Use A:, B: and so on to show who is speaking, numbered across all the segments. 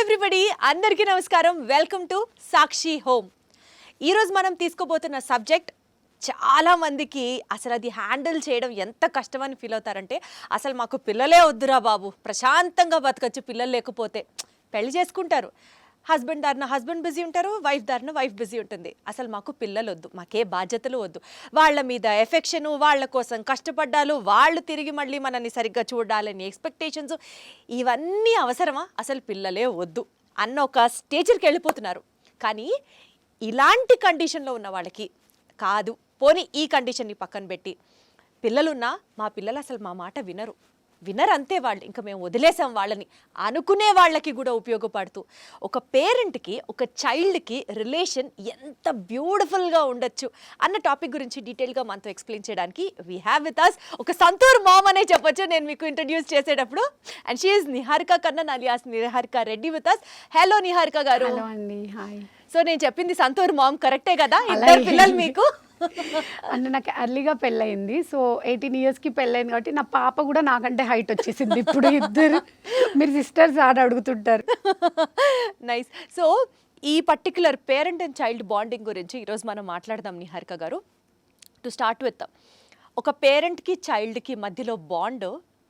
A: Everybody అందరికీ నమస్కారం. Welcome to Sakshi home ఈరోజు మనం తీసుకోబోతున్న సబ్జెక్ట్ చాలా మందికి అసలు అది హ్యాండిల్ చేయడం ఎంత కష్టమని ఫీల్ అవుతారంటే అసలు మాకు పిల్లలే వద్దురా బాబు. ప్రశాంతంగా బతకచ్చు పిల్లలు లేకపోతే. పెళ్ళి చేసుకుంటారు. హస్బెండ్ దారిన హస్బెండ్ బిజీ ఉంటారు వైఫ్ దారిన వైఫ్ బిజీ ఉంటుంది. అసలు మాకు పిల్లలు వద్దు మాకే బాధ్యతలు వద్దు. వాళ్ళ మీద ఎఫెక్షను వాళ్ళ కోసం కష్టపడ్డాలు వాళ్ళు తిరిగి మళ్ళీ మనల్ని సరిగ్గా చూడాలని ఎక్స్పెక్టేషన్స్ ఇవన్నీ అవసరమా? అసలు పిల్లలే వద్దు అన్న ఒక స్టేజ్కి వెళ్ళిపోతున్నారు. కానీ ఇలాంటి కండిషన్లో ఉన్న వాళ్ళకి కాదు. పోనీ ఈ కండిషన్ని పక్కన పెట్టి పిల్లలున్నా మా పిల్లలు అసలు మా మాట వినరు. వినర్ అంతే వాళ్ళు ఇంకా మేము వదిలేసాం వాళ్ళని అనుకునే వాళ్ళకి కూడా ఉపయోగపడుతూ. ఒక పేరెంట్కి ఒక చైల్డ్కి రిలేషన్ ఎంత బ్యూటిఫుల్గా ఉండొచ్చు అన్న టాపిక్ గురించి డీటెయిల్గా మనతో ఎక్స్ప్లెయిన్ చేయడానికి వీ హ్యావ్ విత్ అస్ ఒక సంతూర్ మామ్ అనే చెప్పొచ్చు. నేను మీకు ఇంట్రడ్యూస్ చేసేటప్పుడు. And she is Niharika Kannan alias Niharika Reddy with us hello Niharika గారు.
B: అండి. హాయ్
A: సో నేను చెప్పింది సంతూర్ మామ్ కరెక్టే కదా? ఇద్దరు పిల్లలు మీకు?
B: అంటే నాకు ఎర్లీగా పెళ్ళయింది. సో ఎయిటీన్ ఇయర్స్కి పెళ్ళయింది కాబట్టి నా పాప కూడా నాకంటే హైట్ వచ్చేసింది. ఇప్పుడు ఇద్దరు. మీరు సిస్టర్స్ ఆడ అడుగుతుంటారు.
A: నైస్ సో ఈ particular parent and child bonding గురించి ఈరోజు మనం మాట్లాడదాం నిహారిక గారు. టు స్టార్ట్ విత్ ఒక పేరెంట్కి చైల్డ్కి మధ్యలో బాండ్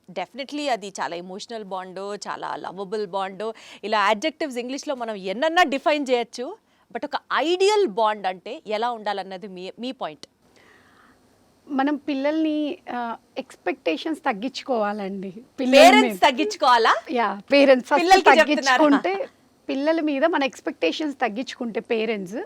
A: డెఫినెట్లీ అది చాలా ఎమోషనల్ బాండ్ చాలా లవబుల్ బాండ్ ఇలా అడ్జెక్టివ్స్ ఇంగ్లీష్లో మనం ఎన్నన్నా డిఫైన్ చేయొచ్చు. బట్ ఒక ఐడియల్ బాండ్ అంటే ఎలా ఉండాలన్నది మీ మీ పాయింట్.
B: మనం పిల్లల్ని ఎక్స్పెక్టేషన్స్ తగ్గించుకోవాలండి.
A: పేరెంట్స్ తగ్గించుకోవాలా?
B: Yeah parents? తగ్గించుకుంటే పిల్లల మీద మన ఎక్స్పెక్టేషన్స్ తగ్గించుకుంటే పేరెంట్స్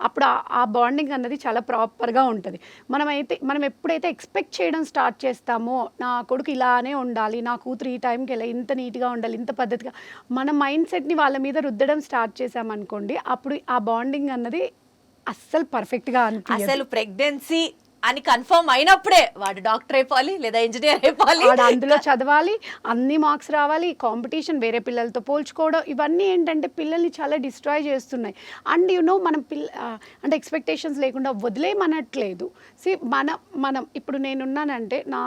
B: అప్పుడు ఆ- బాండింగ్ అన్నది చాలా ప్రాపర్గా ఉంటుంది. మనమైతే మనం ఎప్పుడైతే ఎక్స్పెక్ట్ చేయడం స్టార్ట్ చేస్తామో నా కొడుకు ఇలానే ఉండాలి నా కూతురు ఈ టైంకి ఇలా ఇంత నీట్గా ఉండాలి ఇంత పద్ధతిగా మన మైండ్ సెట్ని వాళ్ళ మీద రుద్దడం స్టార్ట్ చేసామనుకోండి అప్పుడు ఆ బాండింగ్ అన్నది అస్సలు పర్ఫెక్ట్గా అనిపించదు
A: అసలు ప్రెగ్నెన్సీ అని కన్ఫర్మ్ అయినప్పుడే వాడు డాక్టర్ అయిపోవాలి లేదా ఇంజనీర్ అయిపోవాలి.
B: వాడు అందులో చదవాలి అన్ని మార్క్స్ రావాలి కాంపిటీషన్ వేరే పిల్లలతో పోల్చుకోవడం ఇవన్నీ ఏంటంటే పిల్లల్ని చాలా డిస్ట్రాయ్ చేస్తున్నాయి. అండ్ యూనో మనం పిల్ల అంటే ఎక్స్పెక్టేషన్స్ లేకుండా వదిలేయమనట్లేదు సి మన మనం ఇప్పుడు నేనున్నానంటే నా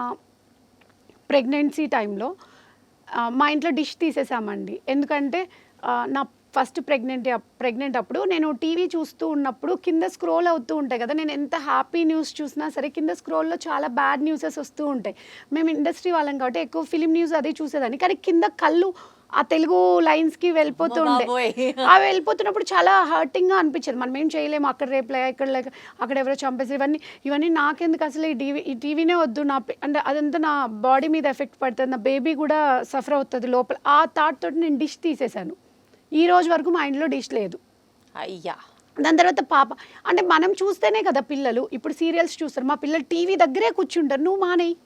B: ప్రెగ్నెన్సీ టైంలో మా ఇంట్లో డిష్ తీసేసామండి. ఎందుకంటే నా ఫస్ట్ ప్రెగ్నెంట్ ప్రెగ్నెంట్ అప్పుడు నేను టీవీ చూస్తూ ఉన్నప్పుడు కింద స్క్రోల్ అవుతూ ఉంటాయి కదా నేను ఎంత హ్యాపీ న్యూస్ చూసినా సరే కింద స్క్రోల్లో చాలా బ్యాడ్ న్యూసెస్ వస్తూ ఉంటాయి. మేము ఇండస్ట్రీ వాళ్ళం కాబట్టి ఎక్కువ ఫిలిం న్యూస్ అదే చూసేదాన్ని. కానీ కింద కళ్ళు ఆ తెలుగు లైన్స్కి వెళ్ళిపోతూ
A: అమ్మ
B: ఉండే.
A: బాబోయ్.
B: ఆ వెళ్ళిపోతున్నప్పుడు చాలా హర్టింగ్గా అనిపించేది. మనం ఏం చేయలేము అక్కడ రేపు ఇక్కడ లేక అక్కడ ఎవరో చంపేసి ఇవన్నీ ఇవన్నీ నాకెందుకు అసలు ఈ టీవీ ఈ టీవీనే వద్దు. నా అంటే అదంతా నా బాడీ మీద ఎఫెక్ట్ పడుతుంది. నా బేబీ కూడా సఫర్ అవుతుంది లోపల. ఆ థాట్ తోటి నేను డిష్ తీసేశాను. ఈ రోజు వరకు మా ఇంట్లో డిష్ లేదు.
A: అయ్యా.
B: దాని తర్వాత పాప అంటే మనం చూస్తేనే కదా పిల్లలు ఇప్పుడు సీరియల్స్ చూస్తారు. మా పిల్లలు టీవీ దగ్గరే కూర్చుంటారు. నువ్వు మానేయి.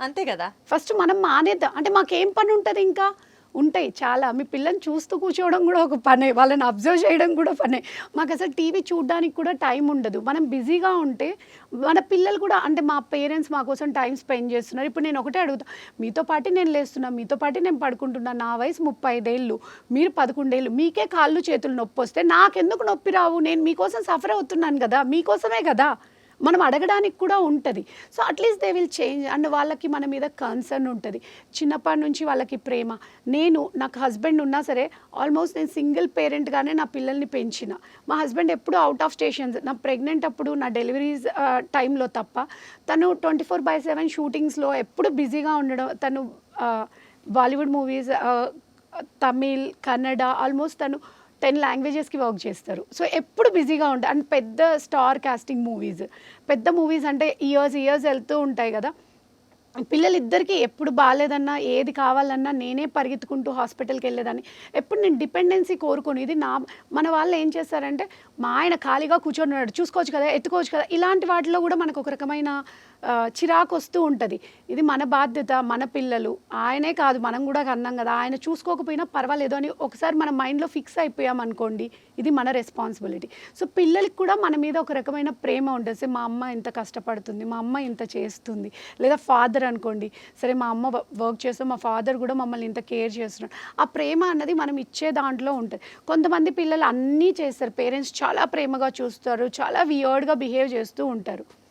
A: అంతే కదా?
B: ఫస్ట్ మనం మానేద్దాం. అంటే మాకేం పని ఉంటుంది ఇంకా? ఉంటాయి చాలా. మీ పిల్లని చూస్తూ కూర్చోవడం కూడా ఒక పనే వాళ్ళని అబ్జర్వ్ చేయడం కూడా పనే. మాకు అసలు టీవీ చూడడానికి కూడా టైం ఉండదు. మనం బిజీగా ఉంటే మన పిల్లలు కూడా అంటే మా పేరెంట్స్ మా కోసం టైం స్పెండ్ చేస్తున్నారు. ఇప్పుడు నేను ఒకటే అడుగుతా మీతో పాటు నేను లేస్తున్నా మీతో పాటు నేను పడుకుంటున్నా నా వయసు ముప్పై ఐదేళ్ళు మీరు పదకొండేళ్ళు మీకే కాళ్ళు చేతులు నొప్పి వస్తే నాకెందుకు నొప్పి రావు? నేను మీకోసం సఫర్ అవుతున్నాను కదా మీకోసమే కదా. మనం అడగడానికి కూడా ఉంటుంది. So at least they will change and వాళ్ళకి మన మీద కన్సర్న్ ఉంటుంది. చిన్నప్పటి నుంచి వాళ్ళకి ప్రేమ. నేను నాకు హస్బెండ్ ఉన్నా సరే ఆల్మోస్ట్ నేను సింగిల్ పేరెంట్గానే నా పిల్లల్ని పెంచిన. మా హస్బెండ్ ఎప్పుడు అవుట్ ఆఫ్ స్టేషన్స్ నా ప్రెగ్నెంట్ అప్పుడు నా డెలివరీస్ టైంలో తప్ప తను ట్వంటీ ఫోర్ బై సెవెన్ షూటింగ్స్లో ఎప్పుడు బిజీగా ఉండడం తను బాలీవుడ్ మూవీస్ తమిళ్ కన్నడ ఆల్మోస్ట్ తను టెన్ లాంగ్వేజెస్కి వర్క్ చేస్తారు. సో ఎప్పుడు బిజీగా ఉంటాయి అండ్ పెద్ద స్టార్ కాస్టింగ్ మూవీస్ పెద్ద మూవీస్ అంటే ఇయర్స్ ఇయర్స్ వెళ్తూ ఉంటాయి కదా. పిల్లలిద్దరికీ ఎప్పుడు బాగాలేదన్నా ఏది కావాలన్నా నేనే పరిగెత్తుకుంటూ హాస్పిటల్కి వెళ్ళేదాన్ని. ఎప్పుడు నేను డిపెండెన్సీ కోరుకుని. ఇది నా మన వాళ్ళు ఏం చేస్తారంటే మా ఆయన ఖాళీగా కూర్చొని ఉన్నాడు చూసుకోవచ్చు కదా ఎత్తుకోవచ్చు కదా ఇలాంటి వాటిలో కూడా మనకు ఒక రకమైన చిరాకు వస్తూ ఉంటుంది. ఇది మన బాధ్యత మన పిల్లలు. ఆయనే కాదు మనం కూడా కన్నాం కదా. ఆయన చూసుకోకపోయినా పర్వాలేదు అని ఒకసారి మన మైండ్లో ఫిక్స్ అయిపోయాం అనుకోండి ఇది మన రెస్పాన్సిబిలిటీ. సో పిల్లలకి కూడా మన మీద ఒక రకమైన ప్రేమ ఉంటుంది. సరే, మా అమ్మ ఇంత కష్టపడుతుంది మా అమ్మ ఇంత చేస్తుంది? లేదా ఫాదర్ అనుకోండి సరే మా అమ్మ వర్క్ చేస్తాం మా ఫాదర్ కూడా మమ్మల్ని ఇంత కేర్ చేస్తున్నాడు. ఆ ప్రేమ అన్నది మనం ఇచ్చే దాంట్లో ఉంటుంది. కొంతమంది పిల్లలు అన్నీ చేస్తారు. పేరెంట్స్ చాలా ప్రేమగా చూస్తారు చాలా వియర్డ్గా బిహేవ్ చేస్తూ ఉంటారు.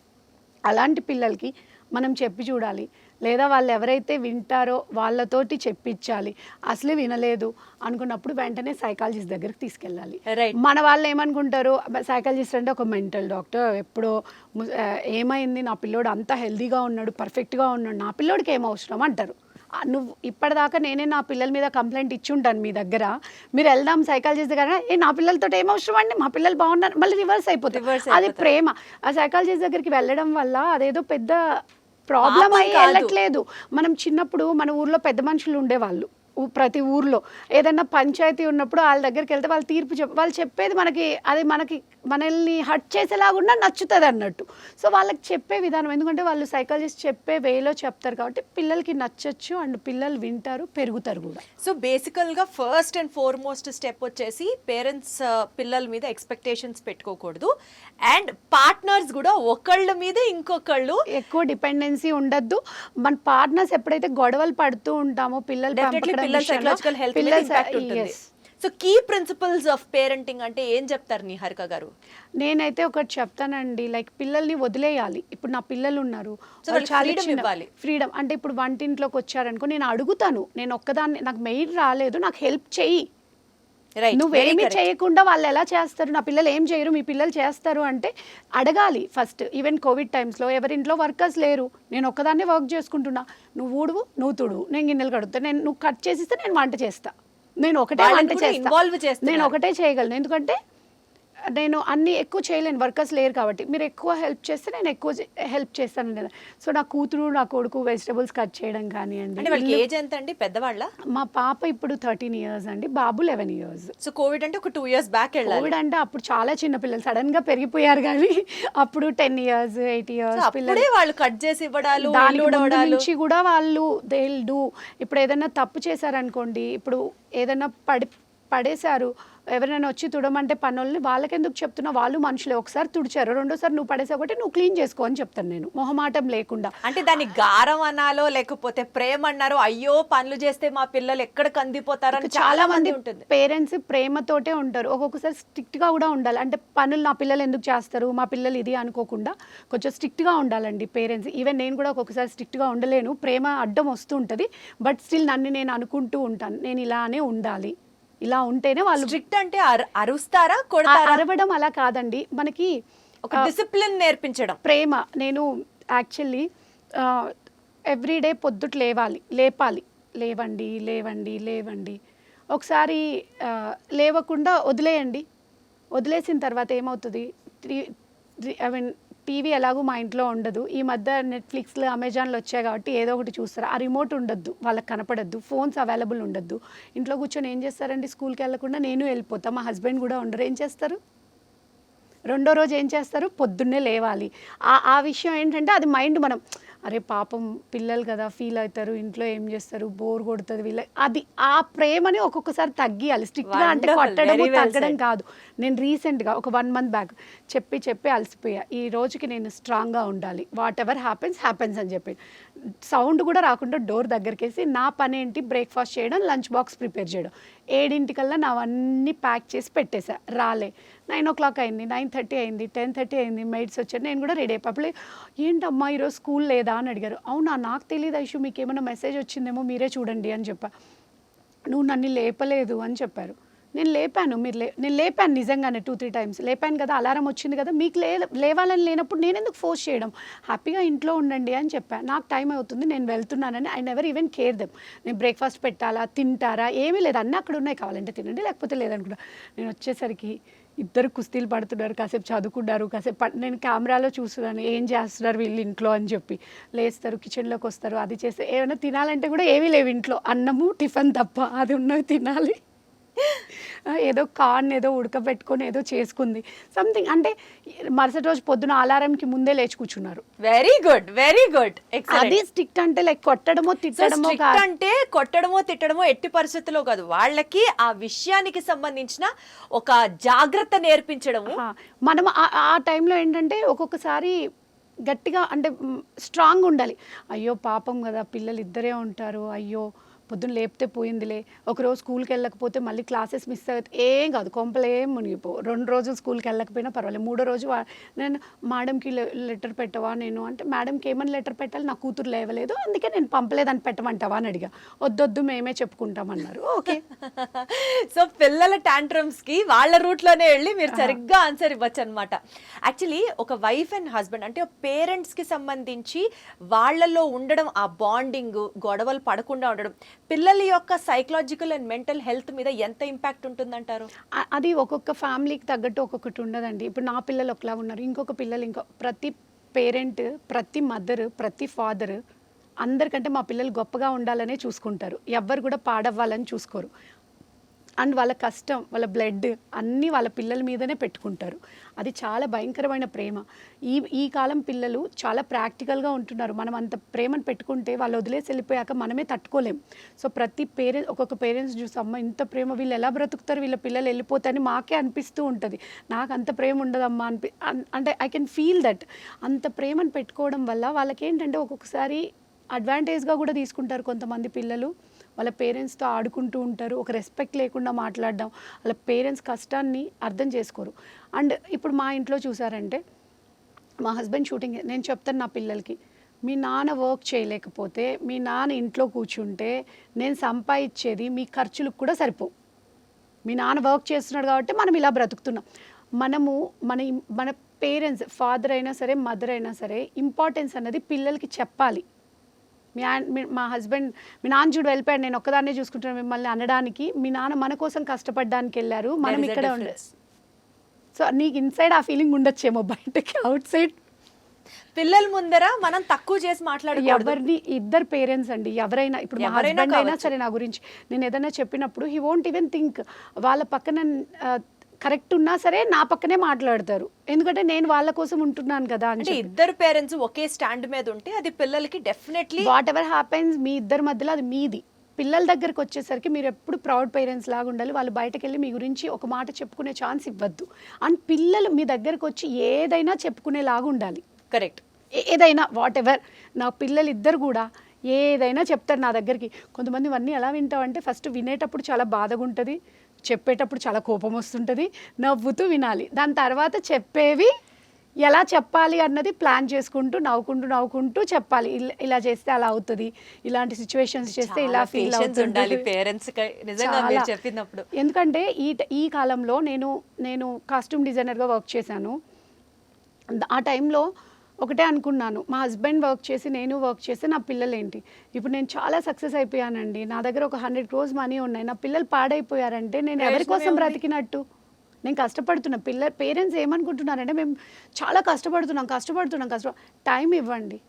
B: అలాంటి పిల్లలకి మనం చెప్పి చూడాలి. లేదా వాళ్ళు ఎవరైతే వింటారో వాళ్ళతోటి చెప్పించాలి. అసలే వినలేదు అనుకున్నప్పుడు వెంటనే సైకాలజిస్ట్ దగ్గరికి తీసుకెళ్ళాలి. మన వాళ్ళు ఏమనుకుంటారు సైకాలజిస్ట్ అంటే ఒక మెంటల్ డాక్టర్ ఎప్పుడో ఏమైంది? నా పిల్లోడు అంతా హెల్దీగా ఉన్నాడు పర్ఫెక్ట్గా ఉన్నాడు నా పిల్లోడికి ఏం అవసరం? అంటారు. నువ్వు ఇప్పటిదాకా నేనే నా పిల్లల మీద కంప్లైంట్ ఇచ్చి ఉంటాను మీ దగ్గర. మీరు వెళ్దాం సైకాలజిస్ట్ దగ్గర ఏ నా పిల్లలతో ఏం అవసరం అండి? మా పిల్లలు బాగున్నారు. మళ్ళీ రివర్స్ అయిపోతుంది అది. ప్రేమ. ఆ సైకాలజిస్ట్ దగ్గరికి వెళ్ళడం వల్ల అదేదో పెద్ద ప్రాబ్లం అయ్యి. వెళ్ళట్లేదు. మనం చిన్నప్పుడు మన ఊర్లో పెద్ద మనుషులు ఉండేవాళ్ళు. ప్రతి ఊర్లో. ఏదైనా పంచాయతీ ఉన్నప్పుడు వాళ్ళ దగ్గరికి వెళ్తే వాళ్ళు తీర్పు చెప్ వాళ్ళు చెప్పేది మనకి అది మనకి మనల్ని హట్ చేసేలాగున్నా నచ్చుతుంది అన్నట్టు. సో వాళ్ళకి చెప్పే విధానం ఎందుకంటే వాళ్ళు సైకాలజిస్ట్ చెప్పే వేలో చెప్తారు కాబట్టి పిల్లలకి నచ్చచ్చు అండ్ పిల్లలు వింటారు పెరుగుతారు కూడా.
A: సో బేసికల్గా ఫస్ట్ అండ్ ఫార్మోస్ట్ స్టెప్ వచ్చేసి పేరెంట్స్ పిల్లల మీద ఎక్స్పెక్టేషన్స్ పెట్టుకోకూడదు. అండ్ పార్ట్నర్స్ కూడా ఒకళ్ళ మీద ఇంకొకళ్ళు.
B: ఎక్కువ డిపెండెన్సీ ఉండద్దు. మన పార్ట్నర్స్ ఎప్పుడైతే గొడవలు పడుతూ ఉంటామో పిల్లలు
A: పిల్లల సైకలాజికల్ హెల్త్ మీద ఇంపాక్ట్ ఉంటుంది. So key principles of parenting అంటే ఏం చెప్తారు నిహారిక గారు?
B: నేనైతే ఒకటి చెప్తానండి లైక్ పిల్లల్ని వదిలేయాలి. ఇప్పుడు నా పిల్లలు ఉన్నారు.
A: ఇవ్వాలి.
B: ఫ్రీడమ్ అంటే ఇప్పుడు వంటింట్లోకి వచ్చారనుకో నేను అడుగుతాను. నేను ఒక్కదాన్ని నాకు మెయిడ్ రాలేదు. నాకు హెల్ప్ చెయ్యి. నువ్వేమీ చేయకుండా వాళ్ళు ఎలా చేస్తారు? నా పిల్లలు ఏం చేయరు మీ పిల్లలు చేస్తారు అంటే అడగాలి ఫస్ట్ ఈవెన్ కోవిడ్ టైమ్స్లో ఎవరింట్లో వర్కర్స్ లేరు. నేను ఒక్కదాన్నే వర్క్ చేసుకుంటున్నా. నువ్వు ఊడువు నువ్వు తుడువు. నేను గిన్నెలు కడుగుతా. నేను నువ్వు కట్ చేసిస్తే నేను వంట చేస్తా. నేను ఒకటే వంట చేస్తా. నేను ఒకటే చేయగలను. ఎందుకంటే నేను అన్ని ఎక్కువ చేయలేను. వర్కర్స్ లేరు కాబట్టి. మీరు ఎక్కువ హెల్ప్ చేస్తే నేను ఎక్కువ హెల్ప్ చేస్తాను లేదా సో నా కూతురు నా కొడుకు వెజిటబుల్స్ కట్ చేయడం
A: అంటే
B: కానివ్వండి
A: ఏజ్ ఎంత అండి పెద్దవాళ్ళ?
B: మా పాప ఇప్పుడు థర్టీన్ ఇయర్స్ అండి. బాబు లెవెన్ ఇయర్స్.
A: సో కోవిడ్ అంటే ఒక టూ ఇయర్స్ బ్యాక్
B: కోవిడ్ అంటే అప్పుడు చాలా చిన్న పిల్లలు. సడన్గా పెరిగిపోయారు కానీ అప్పుడు టెన్ ఇయర్స్ ఎయిట్ ఇయర్స్ పిల్లలు
A: వాళ్ళు కట్ చేసి ఇవ్వడాలు
B: నుంచి కూడా వాళ్ళు దేల్ డూ ఇప్పుడు ఏదైనా తప్పు చేశారనుకోండి ఇప్పుడు ఏదైనా పడి పడేశారు. ఎవరైనా వచ్చి తుడమంటే పనుల్ని వాళ్ళకెందుకు చెప్తున్నా? వాళ్ళు మనుషులే. ఒకసారి తుడిచారు. రెండోసారి నువ్వు పడేసా ఒకటి నువ్వు క్లీన్ చేసుకో అని చెప్తాను నేను. మొహమాటం లేకుండా.
A: అంటే దాన్ని గారం అనాలో లేకపోతే ప్రేమ అన్నారో అయ్యో పనులు చేస్తే మా పిల్లలు ఎక్కడ కందిపోతారని
B: చాలా మంది
A: ఉంటుంది.
B: పేరెంట్స్ ప్రేమతోటే ఉంటారు. ఒక్కొక్కసారి స్ట్రిక్ట్గా కూడా ఉండాలి. అంటే పనులు నా పిల్లలు ఎందుకు చేస్తారు? మా పిల్లలు ఇది అనుకోకుండా కొంచెం స్ట్రిక్ట్గా ఉండాలండి పేరెంట్స్. ఈవెన్ నేను కూడా ఒక్కొక్కసారి స్ట్రిక్ట్గా ఉండలేను. ప్రేమ అడ్డం వస్తూ ఉంటుంది. బట్ స్టిల్ నన్ను నేను అనుకుంటూ ఉంటాను. నేను ఇలానే ఉండాలి. ఇలా ఉంటేనే వాళ్ళు
A: స్ట్రిక్ట్ అంటే అర- అరుస్తారా కొడతారా?
B: అరవడం అలా కాదండి. మనకి
A: ఒక డిసిప్లిన్ నేర్పించడం.
B: ప్రేమ. నేను యాక్చువల్లీ ఎవ్రీడే పొద్దుట లేవాలి లేపాలి. లేవండి లేవండి లేవండి. ఒకసారి లేవకుండా వదిలేయండి. వదిలేసిన తర్వాత ఏమవుతుంది? ఐ మీన్ టీవీ ఎలాగో మా ఇంట్లో ఉండదు. ఈ మధ్య నెట్ఫ్లిక్స్లో అమెజాన్లు వచ్చాయి కాబట్టి ఏదో ఒకటి చూస్తారు. ఆ రిమోట్ ఉండొద్దు. వాళ్ళకి కనపడద్దు. ఫోన్స్ అవైలబుల్ ఉండొద్దు. ఇంట్లో కూర్చొని ఏం చేస్తారండి? స్కూల్కి వెళ్ళకుండా నేను వెళ్ళిపోతా. మా హస్బెండ్ కూడా ఉండరు. ఏం చేస్తారు? రెండో రోజు ఏం చేస్తారు? పొద్దున్నే లేవాలి. ఆ ఆ విషయం ఏంటంటే అది మైండ్ మనం అరే పాపం పిల్లలు కదా ఫీల్ అవుతారు ఇంట్లో ఏం చేస్తారు బోర్ కొడుతుంది వీళ్ళ. అది ఆ ప్రేమని ఒక్కొక్కసారి తగ్గియాలి. స్ట్రిక్ట్గా అంటే
A: well
B: తగ్గడం. కాదు. నేను రీసెంట్గా ఒక వన్ మంత్ బ్యాక్ చెప్పి చెప్పి అలసిపోయా. ఈ రోజుకి నేను స్ట్రాంగ్గా ఉండాలి. వాట్ ఎవర్ హ్యాపెన్స్ హ్యాపెన్స్ అని చెప్పి. సౌండ్ కూడా రాకుండా డోర్ దగ్గరికేసి నా పని ఏంటి? బ్రేక్ఫాస్ట్ చేయడం లంచ్ బాక్స్ ప్రిపేర్ చేయడం. ఏడింటికల్లా నావన్నీ ప్యాక్ చేసి పెట్టేశా రాలే. నైన్ ఓ క్లాక్ అయింది నైన్ థర్టీ అయింది టెన్ థర్టీ అయింది మెయిడ్స్ వచ్చారు నేను కూడా రెడీ అయిపోయి ఏంటమ్మా ఈరోజు స్కూల్ లేదా? అని అడిగారు. అవునా నాకు తెలియదు ఐషు మీకు ఏమైనా మెసేజ్ వచ్చిందేమో మీరే చూడండి అని చెప్పా. నువ్వు నన్ను లేపలేదు అని చెప్పారు. నేను లేపాను మీరు లే నేను లేపాను నిజంగానే టూ త్రీ టైమ్స్ లేపాను కదా అలారం వచ్చింది కదా మీకు లే లేవాలని లేనప్పుడు నేను ఎందుకు ఫోర్స్ చేయడం? హ్యాపీగా ఇంట్లో ఉండండి అని చెప్పాను నాకు టైం అవుతుంది నేను వెళ్తున్నానని I never even care them నేను బ్రేక్ఫాస్ట్ పెట్టాలా తింటారా ఏమీ లేదు. అన్నీ అక్కడ ఉన్నాయి. కావాలంటే తినండి లేకపోతే లేదనుకుంటా నేను వచ్చేసరికి ఇద్దరు కుస్తీలు పడుతున్నారు. కాసేపు చదువుకున్నారు కాసేపు నేను కెమెరాలో చూస్తున్నాను. ఏం చేస్తున్నారు వీళ్ళు ఇంట్లో అని చెప్పి. లేస్తారు కిచెన్లోకి వస్తారు. అది చేస్తే ఏమైనా తినాలంటే కూడా ఏమీ లేవు ఇంట్లో. అన్నము టిఫిన్ తప్ప. అది ఉన్నవి తినాలి. ఏదో కార్న్ ఏదో ఉడకబెట్టుకొని ఏదో చేసుకుంది. సంథింగ్ అంటే మరుసటి రోజు పొద్దున అలారంకి ముందే లేచి కూర్చున్నారు.
A: వెరీ గుడ్ వెరీ గుడ్
B: అది స్ట్రిక్ట్ అంటే లైక్ కొట్టడమో తిట్టడమో
A: అంటే కొట్టడమో తిట్టడమో ఎట్టి పరిస్థితుల్లో కాదు. వాళ్ళకి ఆ విషయానికి సంబంధించిన ఒక జాగ్రత్త నేర్పించడము.
B: మనం ఆ- ఆ టైంలో ఏంటంటే ఒక్కొక్కసారి గట్టిగా అంటే స్ట్రాంగ్ ఉండాలి. అయ్యో పాపం కదా పిల్లలు ఇద్దరే ఉంటారు. అయ్యో పొద్దున్న లేపితే పోయిందిలే. ఒకరోజు స్కూల్కి వెళ్ళకపోతే మళ్ళీ క్లాసెస్ మిస్ అవుతుంది ఏం కాదు కొంపలు మునిగిపో. రెండు రోజులు స్కూల్కి వెళ్ళకపోయినా పర్వాలేదు. మూడో రోజు నేను మేడంకి లెటర్ పెట్టవా నేను అంటే మేడంకి ఏమని లెటర్ పెట్టాలి? నా కూతురు లేవలేదు. అందుకే నేను పంపలేదని పెట్టమంటావా? అని అడిగా. వద్దొద్దు మేమే చెప్పుకుంటామన్నారు ఓకే.
A: సో పిల్లల tantrums కి వాళ్ళ route లోనే వెళ్ళి మీరు సరిగ్గా ఆన్సర్ ఇవ్వచ్చు అనమాట యాక్చువల్లీ ఒక వైఫ్ అండ్ హస్బెండ్ అంటే parents కి సంబంధించి వాళ్ళలో ఉండడం ఆ బాండింగ్ గొడవలు పడకుండా ఉండడం పిల్లల యొక్క సైకలాజికల్ అండ్ మెంటల్ హెల్త్ మీద ఎంత ఇంపాక్ట్ ఉంటుందంటారు?
B: అది ఒక్కొక్క ఫ్యామిలీకి తగ్గట్టు ఒక్కొక్కటి ఉండదండి. ఇప్పుడు నా పిల్లలు ఒకలా ఉన్నారు. ఇంకొక పిల్లలు ఇంకో ప్రతి పేరెంట్ ప్రతి మదర్ ప్రతి ఫాదర్ అందరికంటే మా పిల్లలు గొప్పగా ఉండాలనే చూసుకుంటారు. ఎవ్వరు కూడా పాడవ్వాలని చూసుకోరు. అండ్ వాళ్ళ కష్టం వాళ్ళ బ్లడ్ అన్నీ వాళ్ళ పిల్లల మీదనే పెట్టుకుంటారు. అది చాలా భయంకరమైన ప్రేమ. ఈ ఈ కాలం పిల్లలు చాలా ప్రాక్టికల్గా ఉంటున్నారు. మనం అంత ప్రేమను పెట్టుకుంటే వాళ్ళు వదిలేసి వెళ్ళిపోయాక మనమే తట్టుకోలేం. సో ప్రతి పేరెంట్ ఒక్కొక్క పేరెంట్స్ చూసి ఇంత ప్రేమ వీళ్ళు ఎలా బ్రతుకుతారు? వీళ్ళ పిల్లలు వెళ్ళిపోతాయని మాకే అనిపిస్తూ ఉంటుంది. నాకు అంత ప్రేమ ఉండదమ్మా అనిపి అన్- అంటే ఐ కెన్ ఫీల్ దట్. అంత ప్రేమను పెట్టుకోవడం వల్ల వాళ్ళకి ఏంటంటే ఒక్కొక్కసారి అడ్వాంటేజ్గా కూడా తీసుకుంటారు కొంతమంది పిల్లలు. వాళ్ళ పేరెంట్స్తో ఆడుకుంటూ ఉంటారు. ఒక రెస్పెక్ట్ లేకుండా మాట్లాడడం వాళ్ళ పేరెంట్స్ కష్టాన్ని అర్థం చేసుకోరు. అండ్ ఇప్పుడు మా ఇంట్లో చూసారంటే మా హస్బెండ్ షూటింగ్ నేను చెప్తాను నా పిల్లలకి మీ నాన్న వర్క్ చేయలేకపోతే మీ నాన్న ఇంట్లో కూర్చుంటే నేను సంపాదించేది మీ ఖర్చులకు కూడా సరిపోవు. మీ నాన్న వర్క్ చేస్తున్నాడు కాబట్టి మనం ఇలా బ్రతుకుతున్నాం. మనము మన మన పేరెంట్స్ ఫాదర్ అయినా సరే మదర్ అయినా సరే ఇంపార్టెన్స్ అన్నది పిల్లలకి చెప్పాలి. మీ మీ- హస్బెండ్ మీ నాన్న చూడు వెళ్ళిపోయాడు నేను ఒక్కదాన్నే చూసుకుంటున్నాను మిమ్మల్ని అనడానికి. మీ నాన్న మన కోసం కష్టపడడానికి వెళ్ళారు. మనం ఇక్కడే ఉండే. సో నీకు ఇన్సైడ్ ఆ ఫీలింగ్ ఉండొచ్చేమో బయటకి అవుట్ సైడ్
A: పిల్లల ముందర మనం తక్కువ చేసి మాట్లాడకూడదు.
B: ఎవరిని ఇద్దరు పేరెంట్స్ అండి. ఎవరైనా ఇప్పుడు మా హస్బెండ్ అయినా. సరే నా గురించి. నేను ఏదైనా చెప్పినప్పుడు హీ వోంట్ ఈవెన్ థింక్ వాళ్ళ పక్కన కరెక్ట్ ఉన్నా సరే నా పక్కనే మాట్లాడతారు. ఎందుకంటే నేను వాళ్ళ కోసం ఉంటున్నాను కదా
A: అంటే ఇద్దరు పేరెంట్స్ ఒకే స్టాండ్ మీద ఉంటే అది పిల్లలకి డెఫినెట్లీ
B: వాట్ ఎవర్ హ్యాపెన్స్ మీ ఇద్దరి మధ్యలో అది మీది. పిల్లల దగ్గరకు వచ్చేసరికి మీరు ఎప్పుడు ప్రౌడ్ పేరెంట్స్ లాగా ఉండాలి. వాళ్ళు బయటకు వెళ్ళి మీ గురించి ఒక మాట చెప్పుకునే ఛాన్స్ ఇవ్వద్దు. అండ్ పిల్లలు మీ దగ్గరకు వచ్చి ఏదైనా చెప్పుకునేలాగా ఉండాలి.
A: కరెక్ట్
B: ఏదైనా వాట్ ఎవర్ నా పిల్లలు ఇద్దరు కూడా ఏదైనా చెప్తారు నా దగ్గరికి. కొంతమంది ఇవన్నీ ఎలా వింటావంటే ఫస్ట్ వినేటప్పుడు చాలా బాధగా ఉంటుంది చెప్పేటప్పుడు చాలా కోపం వస్తుంటుంది. నవ్వుతూ వినాలి. దాని తర్వాత చెప్పేవి ఎలా చెప్పాలి అన్నది ప్లాన్ చేసుకుంటూ నవ్వుకుంటూ నవ్వుకుంటూ చెప్పాలి. ఇలా- ఇలా చేస్తే అలా అవుతుంది. ఇలాంటి సిచ్యువేషన్స్ చేస్తే ఇలా ఫీల్
A: ఉండాలి. పేరెంట్స్. చెప్పినప్పుడు.
B: ఎందుకంటే ఈ ఈ కాలంలో నేను నేను కాస్ట్యూమ్ డిజైనర్గా వర్క్ చేశాను. ఆ టైంలో ఒకటే అనుకున్నాను. మా హస్బెండ్ వర్క్ చేసి నేను వర్క్ చేసి నా పిల్లలు ఏంటి ఇప్పుడు నేను చాలా సక్సెస్ అయిపోయానండి. నా దగ్గర ఒక హండ్రెడ్ క్రోస్ మనీ ఉన్నాయి. నా పిల్లలు పాడైపోయారంటే నేను ఎవరి కోసం? బ్రతికినట్టు? నేను కష్టపడుతున్నా. పిల్ల పేరెంట్స్ ఏమనుకుంటున్నారంటే మేము చాలా కష్టపడుతున్నాం కష్టపడుతున్నాం కష్ట టైం ఇవ్వండి.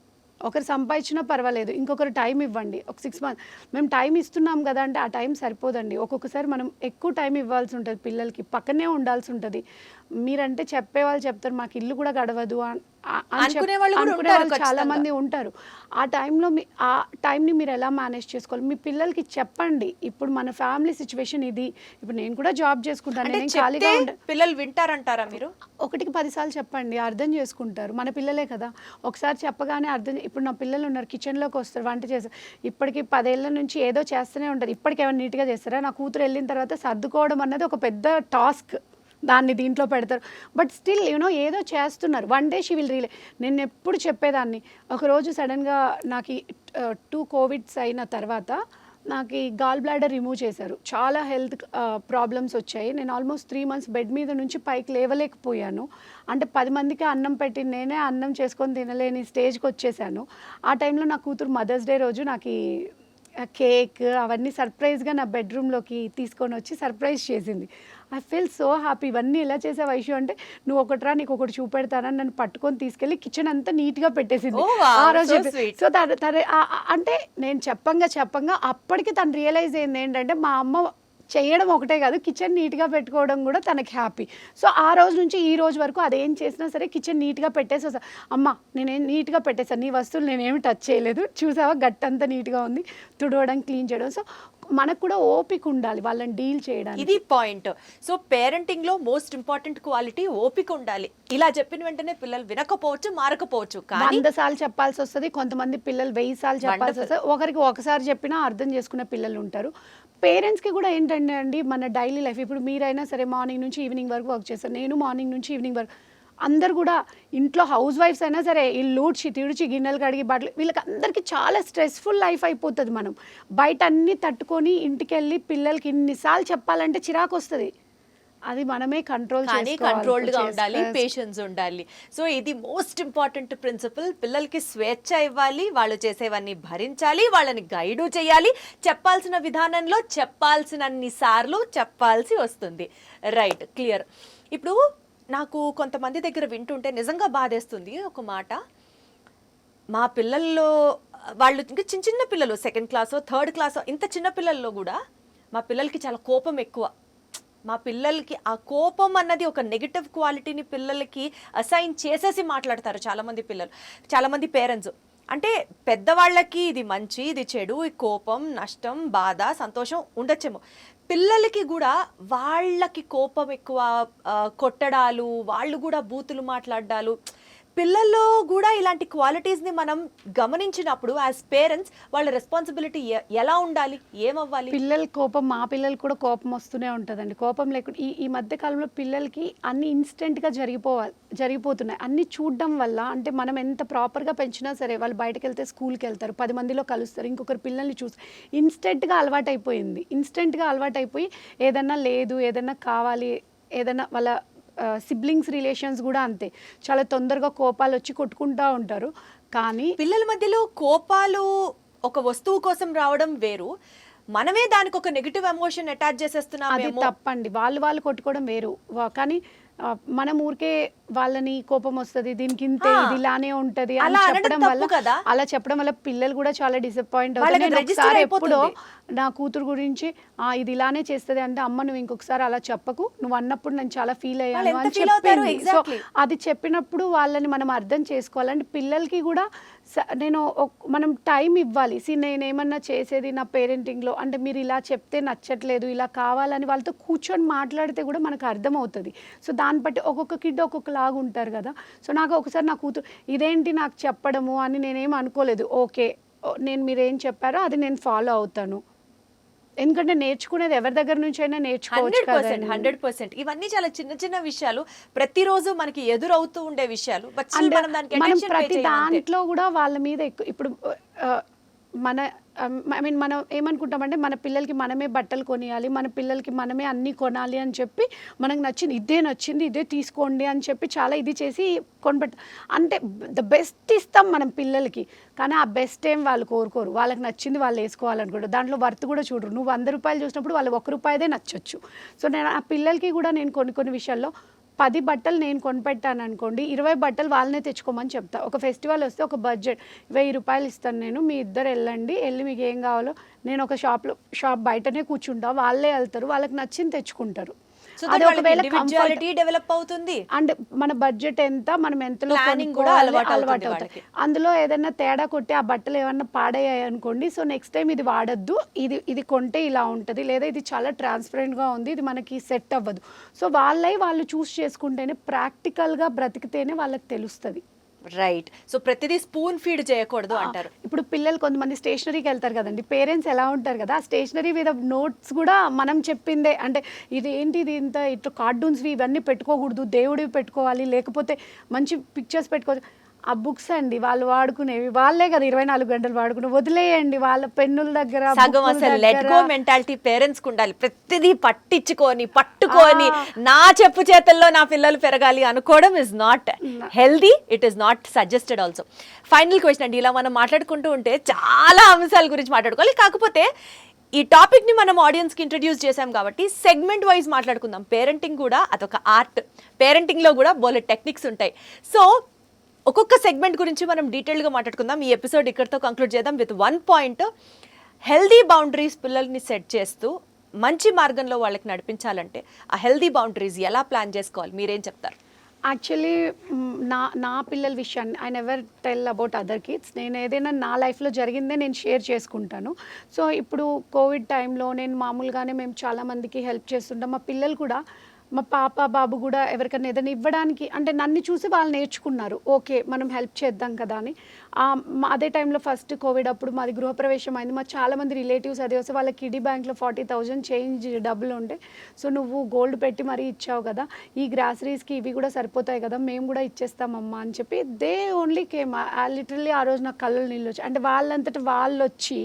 B: ఒకరు సంపాదించినా పర్వాలేదు. ఇంకొకరు టైం ఇవ్వండి. ఒక సిక్స్ మంత్ మేము టైం ఇస్తున్నాం కదా అంటే ఆ టైం సరిపోదండి. ఒక్కొక్కసారి మనం ఎక్కువ టైం ఇవ్వాల్సి ఉంటుంది పిల్లలకి. పక్కనే ఉండాల్సి ఉంటుంది. మీరంటే చెప్పేవాళ్ళు చెప్తారు మాకు ఇల్లు కూడా గడవదు
A: అనుకునే వాళ్ళు
B: చాలా. మంది ఉంటారు. ఆ టైంలో మీ ఆ టైంని మీరు ఎలా మేనేజ్ చేసుకోవాలి? మీ పిల్లలకి చెప్పండి. ఇప్పుడు మన ఫ్యామిలీ సిచ్యువేషన్ ఇది. ఇప్పుడు నేను కూడా జాబ్ చేసుకుంటాను. ఖాళీగా
A: పిల్లలు వింటారంటారా మీరు?
B: ఒకటికి పదిసార్లు చెప్పండి. అర్థం చేసుకుంటారు. మన పిల్లలే కదా. ఒకసారి చెప్పగానే అర్థం ఇప్పుడు నా పిల్లలు ఉన్నారు కిచెన్లోకి వస్తారు వంట చేస్తారు. ఇప్పటికి పదేళ్ళ నుంచి ఏదో చేస్తూనే ఉంటారు. ఇప్పటికి ఏమైనా నీట్గా చేస్తారా? నా కూతురు వెళ్ళిన తర్వాత సర్దుకోవడం అన్నది ఒక పెద్ద టాస్క్. దాన్ని దీంట్లో పెడతారు. బట్ స్టిల్ యూనో ఏదో చేస్తున్నారు. One day she will realise నేను ఎప్పుడు చెప్పేదాన్ని. ఒకరోజు సడన్గా నాకు టూ కోవిడ్స్ అయిన తర్వాత నాకు ఈ గాల్ బ్లాడర్ రిమూవ్ చేశారు. చాలా హెల్త్ ప్రాబ్లమ్స్ వచ్చాయి. నేను ఆల్మోస్ట్ త్రీ మంత్స్ బెడ్ మీద నుంచి పైకి లేవలేకపోయాను. అంటే పది మందికి అన్నం పెట్టి నేనే అన్నం చేసుకొని తినలేని స్టేజ్కి వచ్చేసాను. ఆ టైంలో నా కూతురు మదర్స్ డే రోజు నాకు కేక్ అవన్నీ సర్ప్రైజ్గా నా బెడ్రూమ్లోకి తీసుకొని వచ్చి సర్ప్రైజ్ చేసింది. ఐ ఫీల్ సో హ్యాపీ ఇవన్నీ ఎలా చేసావు వైషు అంటే నువ్వు ఒకటిరా నీకు ఒకటి చూపెడతానని నన్ను పట్టుకొని తీసుకెళ్ళి కిచెన్ అంతా నీట్గా పెట్టేసింది.
A: Oh,
B: ఆ రోజు. సో తను అంటే నేను చెప్పంగా చెప్పంగా అప్పటికి తను రియలైజ్ అయింది ఏంటంటే మా అమ్మ చేయడం ఒకటే కాదు కిచెన్ నీట్గా పెట్టుకోవడం కూడా తనకి హ్యాపీ సో ఆ రోజు నుంచి ఈ రోజు వరకు అదేం చేసినా సరే కిచెన్ నీట్గా పెట్టేసి వస్తా అమ్మ నేనేం నీట్గా పెట్టేసాను నీ వస్తువులు నేనేమి టచ్ చేయలేదు చూసావా గట్టంతా నీట్గా ఉంది తుడవడం క్లీన్ చేయడం. సో మనకు కూడా ఓపిక ఉండాలి వాళ్ళని డీల్ చేయడానికి.
A: ఇది పాయింట్ సో పేరెంటింగ్లో మోస్ట్ ఇంపార్టెంట్ క్వాలిటీ ఓపిక ఉండాలి. ఇలా చెప్పిన వెంటనే పిల్లలు వినకపోవచ్చు మారకపోవచ్చు.
B: వంద సార్లు చెప్పాల్సి వస్తుంది కొంతమంది పిల్లలు వెయ్యి సార్లు చెప్పాల్సి. వస్తుంది. ఒకరికి ఒకసారి చెప్పినా అర్థం చేసుకునే పిల్లలు ఉంటారు. పేరెంట్స్కి కూడా ఏంటంటే అండి మన డైలీ లైఫ్ ఇప్పుడు మీరైనా సరే మార్నింగ్ నుంచి ఈవినింగ్ వరకు వర్క్ చేస్తారు. నేను మార్నింగ్ నుంచి ఈవినింగ్ వరకు అందరు కూడా ఇంట్లో హౌస్ వైఫ్స్ అయినా సరే ఇల్లు ఊడ్చి తిడిచి గిన్నెలు కడిగి బట్టలు వీళ్ళకి అందరికీ చాలా స్ట్రెస్ఫుల్ లైఫ్ అయిపోతుంది మనం. బయట అన్నీ తట్టుకొని ఇంటికి వెళ్ళి పిల్లలకి ఇన్నిసార్లు చెప్పాలంటే చిరాకు వస్తుంది. అది మనమే కంట్రోల్
A: కానీ కంట్రోల్డ్గా ఉండాలి పేషెన్స్ ఉండాలి. సో ఇది మోస్ట్ ఇంపార్టెంట్ ప్రిన్సిపల్ పిల్లలకి స్వేచ్ఛ ఇవ్వాలి వాళ్ళు చేసేవన్నీ భరించాలి వాళ్ళని గైడు చేయాలి. చెప్పాల్సిన విధానంలో చెప్పాల్సినన్ని సార్లు చెప్పాల్సి వస్తుంది. రైట్ క్లియర్ ఇప్పుడు నాకు కొంతమంది దగ్గర వింటుంటే నిజంగా బాధేస్తుంది ఒక మాట. మా పిల్లల్లో వాళ్ళు ఇంకా చిన్న చిన్న పిల్లలు సెకండ్ క్లాసో థర్డ్ క్లాసో ఇంత చిన్న పిల్లల్లో కూడా మా పిల్లలకి చాలా కోపం ఎక్కువ. మా పిల్లలకి ఆ కోపం అన్నది ఒక నెగిటివ్ క్వాలిటీని పిల్లలకి అసైన్ చేసేసి మాట్లాడతారు చాలామంది పిల్లలు చాలామంది పేరెంట్స్ అంటే పెద్దవాళ్ళకి ఇది మంచి ఇది చెడు ఈ కోపం నష్టం బాధ సంతోషం ఉండొచ్చేమో. పిల్లలకి కూడా వాళ్ళకి కోపం ఎక్కువ కొట్టడాలు వాళ్ళు కూడా బూతులు మాట్లాడాలు పిల్లల్లో కూడా ఇలాంటి క్వాలిటీస్ని మనం గమనించినప్పుడు యాజ్ పేరెంట్స్ వాళ్ళ రెస్పాన్సిబిలిటీ ఎలా ఉండాలి? ఏమవ్వాలి?
B: పిల్లల కోపం మా పిల్లలకి కూడా కోపం వస్తూనే ఉంటుందండి. కోపం లేకుండా ఈ ఈ మధ్య కాలంలో పిల్లలకి అన్ని ఇన్స్టెంట్గా జరిగిపోవాలి జరిగిపోతున్నాయి. అన్ని చూడడం వల్ల అంటే మనం ఎంత ప్రాపర్గా పెంచినా సరే వాళ్ళు బయటకు వెళ్తే స్కూల్కి వెళ్తారు పది మందిలో కలుస్తారు ఇంకొకరు పిల్లల్ని చూసి ఇన్స్టెంట్గా అలవాటైపోయింది. ఇన్స్టెంట్గా అలవాటైపోయి ఏదన్నా లేదు ఏదన్నా కావాలి ఏదన్నా వాళ్ళ సిబ్లింగ్స్ రిలేషన్స్ కూడా అంతే. చాలా తొందరగా కోపాలు వచ్చి కొట్టుకుంటూ ఉంటారు. కానీ
A: పిల్లల మధ్యలో కోపాలు ఒక వస్తువు కోసం రావడం వేరు. మనమే దానికి ఒక నెగిటివ్ ఎమోషన్ అటాచ్
B: అది
A: చేసేస్తున్నామేమో
B: తప్పండి. వాళ్ళు వాళ్ళు కొట్టుకోవడం వేరు. కానీ మనం ఊరికే వాళ్ళని కోపం వస్తుంది దీనికి ఇంతే. ఇది ఇలానే ఉంటది అని
A: అలా
B: చెప్పడం వల్ల. అలా చెప్పడం వల్ల పిల్లలు కూడా చాలా డిసప్పాయింట్ అవుతారు నేను
A: register
B: ఒకసారి. ఎప్పుడో నా కూతురు గురించి ఆ ఇది ఇలానే చేస్తుంది అంటే అమ్మ నువ్వు ఇంకొకసారి అలా చెప్పకు నువ్వు అన్నప్పుడు నేను చాలా ఫీల్ అయ్యాను అని? చెప్పింది సో. అది చెప్పినప్పుడు వాళ్ళని మనం అర్థం చేసుకోవాలంటే పిల్లలకి కూడా నేను ఒక్- మనం టైం ఇవ్వాలి. సీ నేను ఏమన్నా చేసేది నా పేరెంటింగ్లో అంటే మీరు ఇలా చెప్తే నచ్చట్లేదు ఇలా కావాలని వాళ్ళతో కూర్చొని మాట్లాడితే కూడా మనకు అర్థమవుతుంది. సో దాన్ని బట్టి ఒక్కొక్క కిడ్ ఒక్కొక్కలాగా ఉంటారు కదా. సో నాకు ఒకసారి నా కూతురు ఇదేంటి నాకు చెప్పడము? అని నేనేం అనుకోలేదు. ఓకే నేను మీరు ఏం చెప్పారో అది నేను ఫాలో అవుతాను. ఎందుకంటే నేర్చుకునేది ఎవరి దగ్గర నుంచి అయినా నేర్చుకోవచ్చు
A: హండ్రెడ్ పర్సెంట్. హండ్రెడ్ పర్సెంట్ ఇవన్నీ చాలా చిన్న చిన్న విషయాలు ప్రతిరోజు మనకి ఎదురవుతూ ఉండే విషయాలు బట్ మనం
B: ప్రతి. దాంట్లో కూడా వాళ్ళ మీద ఎక్కువ ఇప్పుడు మన um, ఐ మీన్ మనం ఏమనుకుంటామంటే మన పిల్లలకి మనమే బట్టలు కొనియాలి మన పిల్లలకి మనమే అన్నీ కొనాలి అని చెప్పి మనకు నచ్చింది ఇదే నచ్చింది ఇదే తీసుకోండి అని చెప్పి చాలా ఇది చేసి కొనిపెట్ట అంటే ద బెస్ట్ ఇస్తాం మనం పిల్లలకి కానీ ఆ బెస్ట్ ఏం వాళ్ళు కోరుకోరు. వాళ్ళకి నచ్చింది వాళ్ళు వేసుకోవాలనుకుంటారు. దాంట్లో వర్త్ కూడా చూడరు. నువ్వు వంద రూపాయలు చూసినప్పుడు వాళ్ళు ఒక రూపాయదే నచ్చొచ్చు. సో నేను ఆ పిల్లలకి కూడా నేను కొన్ని కొన్ని విషయాల్లో పది బట్టలు నేను కొనిపెట్టాను అనుకోండి ఇరవై బట్టలు వాళ్ళనే తెచ్చుకోమని చెప్తా. ఒక ఫెస్టివల్ వస్తే ఒక బడ్జెట్ వెయ్యి రూపాయలు ఇస్తాను నేను మీ ఇద్దరు వెళ్ళండి వెళ్ళి మీకు ఏం కావాలో నేను ఒక షాప్లో షాప్ బయటనే కూర్చుంటా వాళ్ళే వెళ్తారు వాళ్ళకి నచ్చింది తెచ్చుకుంటారు.
A: సో
B: అది ఒకవేళ
A: ఇండివిజువాలిటీ డెవలప్ అవుతుంది.
B: అండ్ మన బడ్జెట్ ఎంత మనం ఎంతలో
A: Planning కూడా అలవాటు
B: అలవాటు అవుతుంది. అందులో ఏదైనా తేడా కొట్టి ఆ బట్టలు ఏమన్నా పాడయ్యాయి అనుకోండి సో నెక్స్ట్ టైం ఇది వాడద్దు ఇది ఇది కొంటే ఇలా ఉంటుంది లేదా ఇది చాలా ట్రాన్స్పరెంట్గా ఉంది ఇది మనకి సెట్ అవ్వదు. సో వాళ్ళై వాళ్ళు చూస్ చేసుకుంటేనే ప్రాక్టికల్గా బ్రతికితేనే వాళ్ళకి తెలుస్తుంది.
A: రైట్ సో ప్రతిదీ స్పూన్ ఫీడ్ చేయకూడదు అంటారు.
B: ఇప్పుడు పిల్లలు కొంతమంది స్టేషనరీకి వెళ్తారు కదండి. పేరెంట్స్ ఎలా ఉంటారు కదా? స్టేషనరీ మీద నోట్స్ కూడా మనం చెప్పిందే. అంటే ఇది ఏంటి ఇది ఇంత ఇట్లా కార్టూన్స్వి ఇవన్నీ పెట్టుకోకూడదు దేవుడివి పెట్టుకోవాలి లేకపోతే మంచి పిక్చర్స్ పెట్టుకోవచ్చు. ఆ బుక్స్ అండి వాళ్ళు వాడుకునేవి. వాళ్ళే కదా ఇరవై నాలుగు గంటలు వాడుకునే వదిలేయండి వాళ్ళ పెన్నుల దగ్గర
A: సగం అసలు లెట్
B: దగ్గర.
A: గో మెంటాలిటీ పేరెంట్స్కు ఉండాలి. ప్రతిదీ పట్టించుకొని పట్టుకొని నా చెప్పు చేతుల్లో నా పిల్లలు పెరగాలి అనుకోవడం is not healthy it is not suggested also final question అండి ఇలా మనం మాట్లాడుకుంటూ ఉంటే చాలా అంశాల గురించి మాట్లాడుకోవాలి. కాకపోతే ఈ టాపిక్ని మనం ఆడియన్స్కి ఇంట్రడ్యూస్ చేశాం కాబట్టి సెగ్మెంట్ వైజ్ మాట్లాడుకుందాం. పేరెంటింగ్ కూడా అదొక ఆర్ట్ పేరెంటింగ్లో కూడా బోలెడ్ టెక్నిక్స్ ఉంటాయి. సో ఒక్కొక్క సెగ్మెంట్ గురించి మనం డీటెయిల్గా మాట్లాడుకుందాం. ఈ ఎపిసోడ్ ఇక్కడితో కంక్లూడ్ చేద్దాం. With one point healthy boundaries పిల్లల్ని సెట్ చేస్తూ మంచి మార్గంలో వాళ్ళకి నడిపించాలంటే ఆ హెల్దీ బౌండరీస్ ఎలా ప్లాన్ చేసుకోవాలి? మీరేం చెప్తారు?
B: యాక్చువల్లీ నా నా పిల్లల విషయాన్ని I never tell about other kids నేను ఏదైనా నా లైఫ్లో జరిగిందే నేను షేర్ చేసుకుంటాను. సో ఇప్పుడు కోవిడ్ టైంలో నేను మామూలుగానే మేము చాలామందికి హెల్ప్ చేస్తుంటాం. మా పిల్లలు కూడా మా పాప బాబు కూడా ఎవరికైనా ఏదైనా ఇవ్వడానికి అంటే నన్ను చూసి వాళ్ళు నేర్చుకున్నారు. ఓకే మనం హెల్ప్ చేద్దాం కదా అని. అదే టైంలో ఫస్ట్ కోవిడ్ అప్పుడు మాది గృహప్రవేశం అయింది. మా చాలామంది రిలేటివ్స్ అదే వస్తే వాళ్ళ కిడీ బ్యాంక్లో ఫార్టీ థౌజండ్ చేంజ్ డబ్బులు ఉండే సో నువ్వు గోల్డ్ పెట్టి మరీ ఇచ్చావు కదా ఈ గ్రాసరీస్కి ఇవి కూడా సరిపోతాయి కదా మేము కూడా ఇచ్చేస్తామమ్మా అని చెప్పి దే ఓన్లీ కేమ్ లిటరల్లీ ఆ రోజు నాకు కళ్ళు నీళ్ళు వచ్చాయి. అంటే వాళ్ళంతటి వాళ్ళు వచ్చి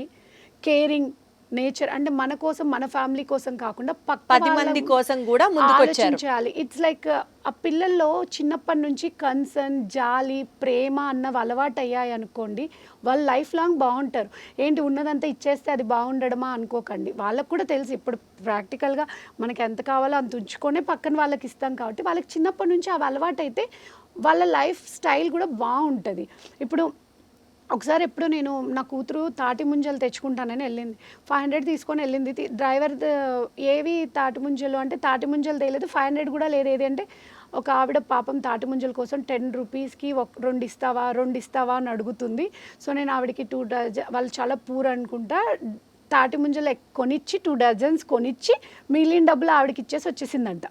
B: కేరింగ్ నేచర్ అంటే మన కోసం మన ఫ్యామిలీ కోసం కాకుండా
A: పది మంది కోసం కూడా
B: ఆలోచించాలి. ఇట్స్ లైక్ ఆ పిల్లల్లో చిన్నప్పటి నుంచి కన్సర్న్ జాలి ప్రేమ అన్నవి అలవాటు అయ్యాయి అనుకోండి వాళ్ళు లైఫ్ లాంగ్ బాగుంటారు. ఏంటి ఉన్నదంతా ఇచ్చేస్తే అది బాగుండడమా అనుకోకండి. వాళ్ళకు కూడా తెలుసు ఇప్పుడు ప్రాక్టికల్గా మనకి ఎంత కావాలో అంత ఉంచుకొనే పక్కన వాళ్ళకి ఇస్తాం కాబట్టి వాళ్ళకి చిన్నప్పటి నుంచి అవి అలవాటు అయితే వాళ్ళ లైఫ్ స్టైల్ కూడా బాగుంటుంది. ఇప్పుడు ఒకసారి ఎప్పుడు నేను నా కూతురు తాటి ముంజలు తెచ్చుకుంటానని వెళ్ళింది. ఫైవ్ హండ్రెడ్ తీసుకొని వెళ్ళింది. డ్రైవర్ ఏవి తాటి ముంజలు అంటే తాటి ముంజలు తేలేదు. ఫైవ్ హండ్రెడ్ కూడా లేదు. ఏది అంటే ఒక ఆవిడ పాపం తాటి ముంజల కోసం టెన్ రూపీస్కి ఒక రెండు ఇస్తావా రెండు ఇస్తావా అని అడుగుతుంది. సో నేను ఆవిడకి టూ డజ వాళ్ళు చాలా పూర్ అనుకుంటా. తాటి ముంజలు కొనిచ్చి టూ డజన్స్ కొనిచ్చి మిగిలిన డబ్బులు ఆవిడకి ఇచ్చేసి వచ్చేసిందంట.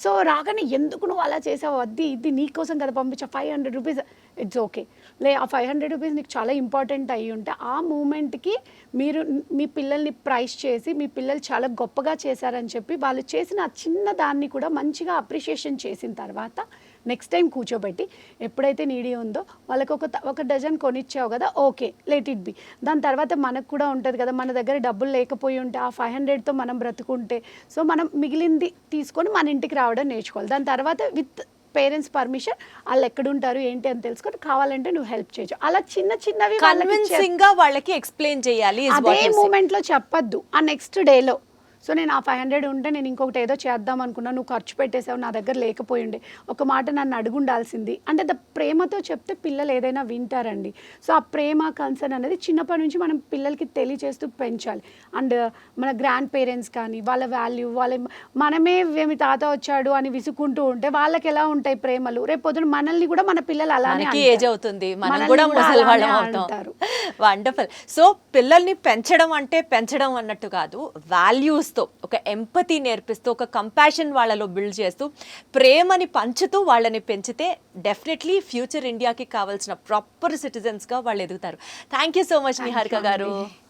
B: సో రాగానే ఎందుకు నువ్వు అలా చేసావు? అది ఇది నీకోసం కదా పంపించా. Five hundred rupees it's okay లే ఆ ఫైవ్ హండ్రెడ్ రూపీస్ నీకు చాలా ఇంపార్టెంట్ అయ్యి ఉంటే ఆ మూమెంట్కి మీరు మీ పిల్లల్ని ప్రైస్ చేసి మీ పిల్లలు చాలా గొప్పగా చేశారని చెప్పి వాళ్ళు చేసిన ఆ చిన్న దాన్ని కూడా మంచిగా అప్రిషియేషన్ చేసిన తర్వాత నెక్స్ట్ టైం కూర్చోబెట్టి ఎప్పుడైతే నీడీ ఉందో వాళ్ళకి ఒక ఒక డజన్ కొనిచ్చావు కదా ఓకే లెట్ ఇట్ బి దాని తర్వాత మనకు కూడా ఉంటుంది కదా మన దగ్గర డబ్బులు లేకపోయి ఉంటే ఆ ఫైవ్ హండ్రెడ్తో మనం బ్రతుకుంటే సో మనం మిగిలింది తీసుకొని మన ఇంటికి రావడం నేర్చుకోవాలి. దాని తర్వాత విత్ పేరెంట్స్ పర్మిషన్ వాళ్ళు ఎక్కడుంటారు ఏంటి అని తెలుసుకొని కావాలంటే నువ్వు హెల్ప్ చేయొచ్చు. అలా చిన్న చిన్నవి వాళ్ళకి చెప్-
A: కన్విన్సింగ్గా వాళ్ళకి ఎక్స్ప్లెయిన్ చేయాలి
B: అదే. మూమెంట్లో చెప్పొద్దు. ఆ నెక్స్ట్ డేలో సో నేను ఆ ఫైవ్ హండ్రెడ్ ఉంటే నేను ఇంకొకటి ఏదో చేద్దాం అనుకున్నా నువ్వు ఖర్చు పెట్టేసావు నా దగ్గర లేకపోయి ఉండే. ఒక మాట నన్ను అడుగుండాల్సింది అంటే ద ప్రేమతో చెప్తే పిల్లలు ఏదైనా వింటారండి. సో ఆ ప్రేమ కన్సర్న్ అనేది చిన్నప్పటి నుంచి మనం పిల్లలకి తెలియచేస్తూ పెంచాలి. అండ్ మన గ్రాండ్ పేరెంట్స్ కానీ వాళ్ళ వాల్యూ వాళ్ళ మనమే మీ తాత వచ్చాడు అని విసుకుంటూ ఉంటే వాళ్ళకి ఎలా ఉంటాయి ప్రేమలు? రేపు పొద్దున మనల్ని కూడా మన పిల్లలు అలానే.
A: ఏజ్ అవుతుంది. మనం కూడా
B: అంటారు.
A: వండర్ఫుల్ సో పిల్లల్ని పెంచడం అంటే పెంచడం అన్నట్టు కాదు వాల్యూస్తో ఒక ఎంపతి నేర్పిస్తూ ఒక కంపాషన్ వాళ్ళలో బిల్డ్ చేస్తూ ప్రేమని పంచుతూ వాళ్ళని పెంచితే డెఫినెట్లీ ఫ్యూచర్ ఇండియాకి కావాల్సిన ప్రాపర్ సిటిజన్స్గా వాళ్ళు ఎదుగుతారు. Thank you so much Niharika garu.